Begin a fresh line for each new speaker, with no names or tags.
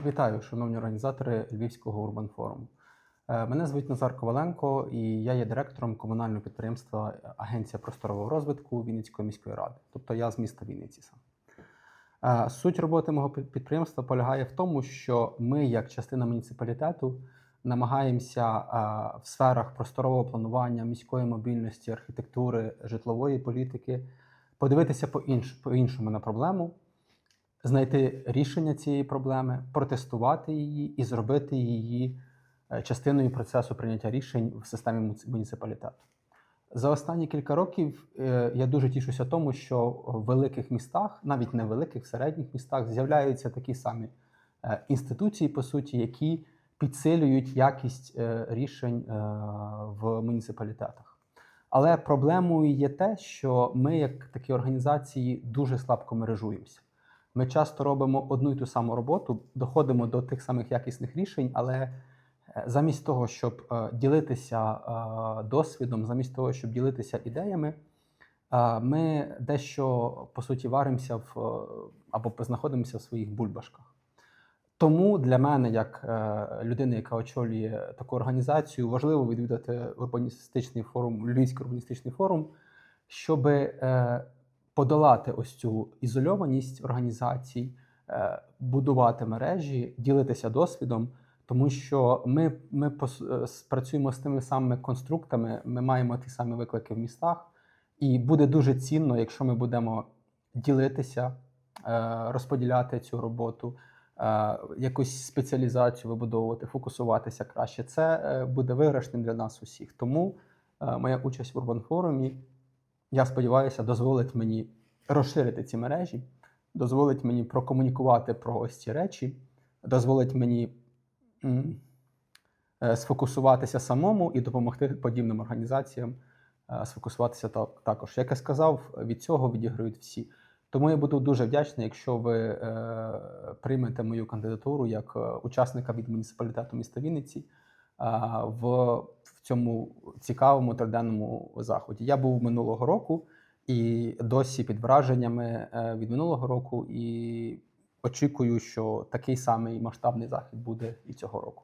Вітаю, шановні організатори Львівського Урбан Форуму. Е, Мене звуть Назар Коваленко, і я є директором комунального підприємства Агенція просторового розвитку Вінницької міської ради. Тобто я з міста Вінниці сам. Е, Суть роботи мого підприємства полягає в тому, що ми, як частина муніципалітету, намагаємося е, в сферах просторового планування, міської мобільності, архітектури, житлової політики подивитися по-іншому на проблему, знайти рішення цієї проблеми, протестувати її і зробити її е, частиною процесу прийняття рішень в системі муніципалітету. За останні кілька років е, я дуже тішуся тому, що в великих містах, навіть не в середніх містах, з'являються такі самі е, інституції, по суті, які підсилюють якість рішень в муніципалітетах. Але проблемою є те, що ми, як такі організації, дуже слабко мережуємося. Ми часто робимо одну і ту саму роботу, доходимо до тих самих якісних рішень, але е, замість того, щоб е, ділитися е, досвідом, замість того, щоб ділитися ідеями, ми дещо по суті варимося в або знаходимося в своїх бульбашках. Тому для мене, як людини, яка очолює таку організацію, важливо відвідати урбаністичний форум, Львівський урбаністичний форум, щоб подолати ось цю ізольованість організацій, е, будувати мережі, ділитися досвідом, тому що ми, ми е, працюємо з тими самими конструктами, ми маємо ті самі виклики в містах, і буде дуже цінно, якщо ми будемо ділитися, е, розподіляти цю роботу. Якусь спеціалізацію вибудовувати, фокусуватися краще. Це буде виграшним для нас усіх. Тому моя участь в Урбан форумі я сподіваюся, дозволить мені розширити ці мережі, дозволить мені прокомунікувати про ось ці речі, дозволить мені е, сфокусуватися самому і допомогти подібним організаціям е, сфокусуватися та- також. Як я сказав, від цього відіграють всі. Тому я буду дуже вдячний, якщо ви е, приймете мою кандидатуру як е, учасника від муніципалітету міста Вінниці е, в цьому цікавому триденному заході. Я був минулого року і досі під враженнями е, від минулого року, і очікую, що такий самий масштабний захід буде і цього року.